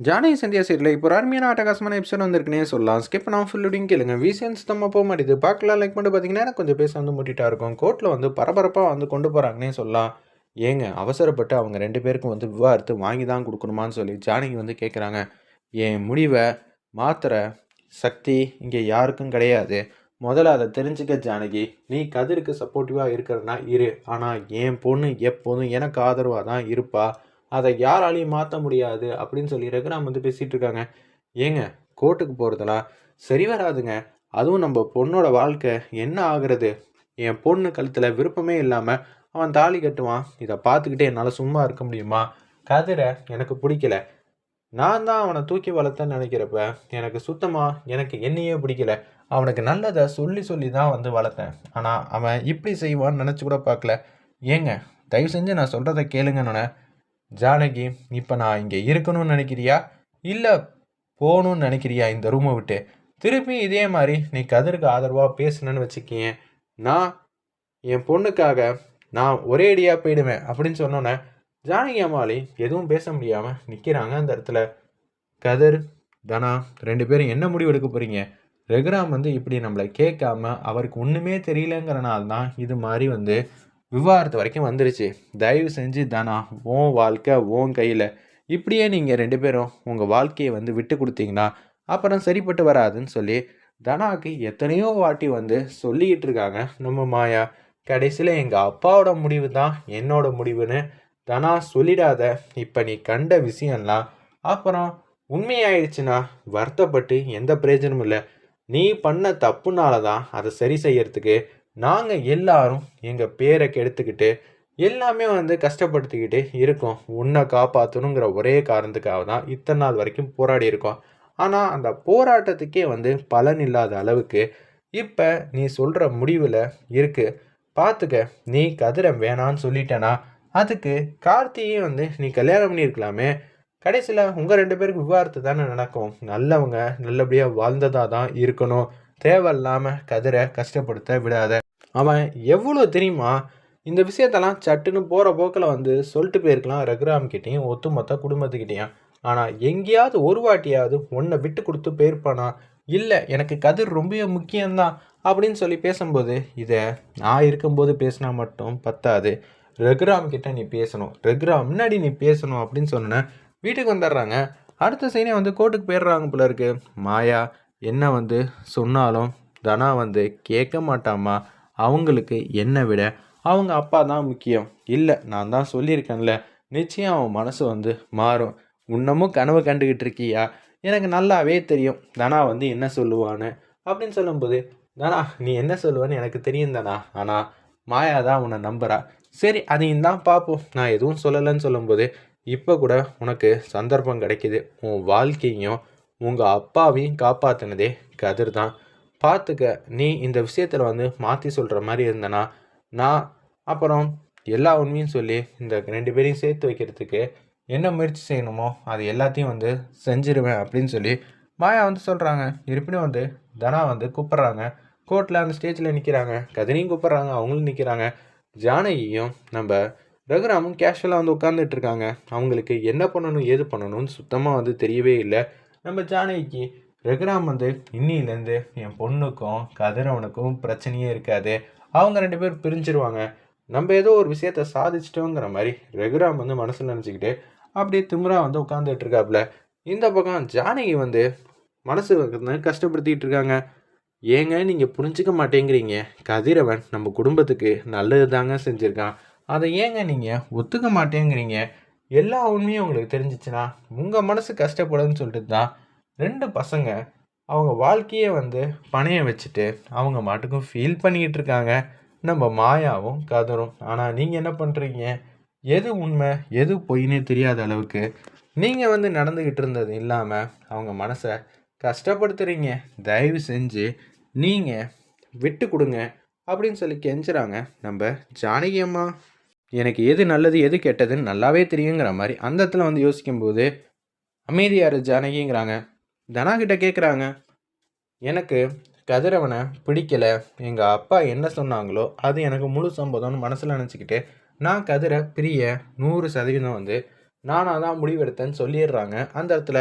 ஜானகி சந்தியா சீரில் இப்போ ஒரு அருமையான அட்டகாசமான எபிசோட் வந்திருக்குனே சொல்லலாம். ஸ்கிப் பண்ணாமல் ஃபுல்லுடையும் கேளுங்க. வீசன்ஸ் நம்ம போக மாட்டேது. பார்க்கலாம் லைக் பண்ணிட்டு பார்த்தீங்கன்னா கொஞ்சம் பேச வந்து முட்டிட்டா இருக்கும். கோர்ட்டில் வந்து பரபரப்பாக வந்து கொண்டு போகிறாங்கன்னே சொல்லலாம். ஏங்க அவசரப்பட்டு அவங்க ரெண்டு பேருக்கும் வந்து விவாகரத்து வாங்கி தான் கொடுக்கணுமான்னு சொல்லி ஜானகி வந்து கேட்குறாங்க என் முடிவை மாத்திர சக்தி இங்கே யாருக்கும் கிடையாது. முதல்ல அதை தெரிஞ்சுக்க ஜானகி. நீ கதிருக்கு சப்போர்ட்டிவாக இருக்கிறனா இரு. ஆனால் என் பொண்ணு எப்போதும் எனக்கு ஆதரவாக தான் இருப்பா. அதை யாராலையும் மாற்ற முடியாது அப்படின்னு சொல்லி ரகுராம் வந்து பேசிகிட்டு இருக்காங்க. ஏங்க கோர்ட்டுக்கு போகிறதெல்லாம் சரி வராதுங்க. அதுவும் நம்ம பொண்ணோட வாழ்க்கை. என்ன ஆகுறது? என் பொண்ணு கழுத்தில் விருப்பமே இல்லாமல் அவன் தாலி கட்டுவான். இதை பார்த்துக்கிட்டே என்னால் சும்மா இருக்க முடியுமா? கதிரை எனக்கு பிடிக்கல. நான் தான் அவனை தூக்கி வளர்த்தேன்னு நினைக்கிறப்ப எனக்கு சுத்தமாக எனக்கு என்னையே பிடிக்கல. அவனுக்கு நல்லதை சொல்லி சொல்லி தான் வந்து வளர்த்தேன். ஆனால் அவன் இப்படி செய்வான்னு நினச்சி கூட பார்க்கல. ஏங்க தயவு செஞ்சு நான் சொல்கிறத கேளுங்கன்னு ஜானகி இப்போ நான் இங்கே இருக்கணும்னு நினைக்கிறியா? இல்லை போகணும்னு நினைக்கிறியா? இந்த ரூமை விட்டு. திருப்பி இதே மாதிரி நீ கதிருக்கு ஆதரவாக பேசுனேன்னு வச்சுக்கேன் நான் என் பொண்ணுக்காக நான் ஒரே அடியாக போயிடுவேன் அப்படின்னு சொன்னோன்னே ஜானகி அம்மாளி எதுவும் பேச முடியாமல் நிற்கிறாங்க அந்த இடத்துல. கதிர் தனா ரெண்டு பேரும் என்ன முடிவு எடுக்க போகிறீங்க ரெகுராம் வந்து இப்படி நம்மளை கேட்காம அவருக்கு ஒன்றுமே தெரியலங்கிறனால தான் இது மாதிரி வந்து விவாகரத்து வரைக்கும் வந்துருச்சு. தயவு செஞ்சு தானா உன் வாழ்க்கை ஓன் கையில். இப்படியே நீங்கள் ரெண்டு பேரும் உங்கள் வாழ்க்கையை வந்து விட்டு கொடுத்தீங்கன்னா அப்புறம் சரிப்பட்டு வராதுன்னு சொல்லி தனாவுக்கு எத்தனையோ வாட்டி வந்து சொல்லிக்கிட்டு இருக்காங்க. நம்ம மாயா கடைசியில் எங்கள் அப்பாவோட முடிவு தான் என்னோட முடிவுன்னு தனா சொல்லிடாத. இப்போ நீ கண்ட விஷயம்லாம் அப்புறம் உண்மையாயிடுச்சுன்னா வருத்தப்பட்டு எந்த பிரயோஜனமும் இல்லை. நீ பண்ண தப்புனால தான் அதை சரி செய்யறதுக்கு நாங்கள் எல்லாரும் எங்கள் பேரை கெடுத்துக்கிட்டு எல்லாமே வந்து கஷ்டப்படுத்திக்கிட்டு இருக்கோம். உன்னை காப்பாற்றணுங்கிற ஒரே காரணத்துக்காக தான் இத்தனை நாள் வரைக்கும் போராடி இருக்கோம். ஆனால் அந்த போராட்டத்துக்கே வந்து பலன் இல்லாத அளவுக்கு இப்போ நீ சொல்கிற முடிவில் இருக்குது பார்த்துக்க நீ கதிரை வேணான்னு சொல்லிட்டேனா? அதுக்கு கார்த்தியை வந்து நீ கல்யாணம் பண்ணியிருக்கலாமே. கடைசியில் உங்கள் ரெண்டு பேருக்கு விவாகரத்து தானே நடக்கும். நல்லவங்க நல்லபடியாக வாழ்ந்ததாக தான் இருக்கணும். தேவையில்லாமல் கதிரை கஷ்டப்படுத்த விடாத. அவன் எவ்வளோ தெரியுமா? இந்த விஷயத்தெல்லாம் சட்டுன்னு போகிற போக்கில் வந்து சொல்லிட்டு போயிருக்கலாம் ரகுராம் கிட்டேயும் ஒத்துமொத்த குடும்பத்துக்கிட்டேயும். ஆனால் எங்கேயாவது ஒரு வாட்டியாவது உன்னை விட்டு கொடுத்து போயிருப்பானா? இல்லை எனக்கு கதிர் ரொம்ப முக்கியம்தான் அப்படின்னு சொல்லி பேசும்போது இதை நான் இருக்கும்போது பேசினா மட்டும் பத்தாது. ரகுராம் கிட்ட நீ பேசணும். ரகுராம் முன்னாடி நீ பேசணும் அப்படின்னு சொன்னேன் வீட்டுக்கு வந்துடுறாங்க. அடுத்த சைனே வந்து கோர்ட்டுக்கு போயிடுறாங்க போல இருக்கு. மாயா என்ன வந்து சொன்னாலும் தனா வந்து கேட்க மாட்டாமா அவங்களுக்கு என்னை விட அவங்க அப்பா தான் முக்கியம். இல்லை நான் தான் சொல்லியிருக்கேன்ல. நிச்சயம் அவன் மனசு வந்து மாறும். இன்னமும் கனவு கண்டுக்கிட்டு இருக்கியா? எனக்கு நல்லாவே தெரியும். தனா வந்து என்ன சொல்லுவான்னு அப்படின்னு சொல்லும்போது தனா நீ என்ன சொல்லுவேன்னு எனக்கு தெரியும் தானா. ஆனால் மாயா தான் உன்னை நம்புறா. சரி அதையும் தான் பார்ப்போம் நான் எதுவும் சொல்லலைன்னு சொல்லும்போது இப்போ கூட உனக்கு சந்தர்ப்பம் கிடைக்கிது. உன் வாழ்க்கையும் உங்கள் அப்பாவையும் காப்பாற்றினதே கதிர் தான் பார்த்துக்க நீ இந்த விஷயத்தில் வந்து மாற்றி சொல்கிற மாதிரி இருந்தனா நான் அப்புறம் எல்லா உண்மையும் சொல்லி இந்த ரெண்டு பேரையும் சேர்த்து வைக்கிறதுக்கு என்ன முயற்சி செய்யணுமோ அது எல்லாத்தையும் வந்து செஞ்சிருவேன் அப்படின்னு சொல்லி மாயா வந்து சொல்கிறாங்க இருப்பினும் வந்து தனா வந்து கூப்பிட்றாங்க. கோர்ட்டில் அந்த ஸ்டேஜில் நிற்கிறாங்க கதினையும் கூப்பிட்றாங்க அவங்களும் நிற்கிறாங்க ஜானகியும் நம்ம ரகுராமும் கேஷுவலாக வந்து உட்காந்துட்டு இருக்காங்க. அவங்களுக்கு என்ன பண்ணணும் ஏது பண்ணணும்னு சுத்தமாக வந்து தெரியவே இல்லை. நம்ம ஜானகிக்கு ரகுராம் வந்து இன்னிலேருந்து என் பொண்ணுக்கும் கதிரவனுக்கும் பிரச்சனையே இருக்காது. அவங்க ரெண்டு பேரும் பிரிஞ்சிருவாங்க. நம்ம ஏதோ ஒரு விஷயத்த சாதிச்சிட்டோங்கிற மாதிரி ரகுராம் வந்து மனசில் நினச்சிக்கிட்டு அப்படியே திமுறா வந்து உட்காந்துட்டு இருக்காப்புல இந்த பக்கம் ஜானகி வந்து மனசு வந்து கஷ்டப்படுத்திக்கிட்டு இருக்காங்க. ஏங்க நீங்கள் புரிஞ்சிக்க மாட்டேங்கிறீங்க. கதிரவன் நம்ம குடும்பத்துக்கு நல்லது தாங்க செஞ்சுருக்கான். அதை ஏங்க நீங்கள் ஒத்துக்க மாட்டேங்கிறீங்க? எல்லா உண்மையும் உங்களுக்கு தெரிஞ்சிச்சுன்னா உங்கள் மனசு கஷ்டப்படுதுன்னு சொல்லிட்டு தான் ரெண்டு பசங்க அவங்க வாழ்க்கையை வந்து பணைய வச்சுட்டு அவங்க மாட்டுக்கும் ஃபீல் பண்ணிக்கிட்டு இருக்காங்க. நம்ம மாயாவும் கதரும். ஆனால் நீங்கள் என்ன பண்ணுறீங்க எது உண்மை? எது பொய்னே தெரியாத அளவுக்கு நீங்கள் வந்து நடந்துக்கிட்டு இருந்தது இல்லாமல் அவங்க மனசை கஷ்டப்படுத்துகிறீங்க தயவு செஞ்சு நீங்கள் விட்டு கொடுங்க அப்படின்னு சொல்லி கெஞ்சுறாங்க நம்ம ஜானகி அம்மா. எனக்கு எது நல்லது எது கெட்டதுன்னு நல்லாவே தெரியுங்கிற மாதிரி அந்த இடத்துல வந்து யோசிக்கும்போது அமைதியார் ஜானகிங்கிறாங்க. தனா கிட்ட கேட்குறாங்க எனக்கு கதிரவனை பிடிக்கல. எங்கள் அப்பா என்ன சொன்னாங்களோ அது எனக்கு முழு சம்பதம்னு மனசில் நினச்சிக்கிட்டு நான் கதிரை பிரிய நூறு சதவீதம் வந்து நானாக தான் முடிவெடுத்தேன்னு சொல்லிடுறாங்க. அந்த இடத்துல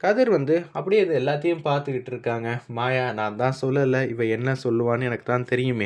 கதிர் வந்து அப்படியே இது எல்லாத்தையும் பார்த்துக்கிட்டு இருக்காங்க. மாயா நான் தான் சொல்லலை இவ என்ன சொல்லுவான்னு எனக்கு தான் தெரியுமே.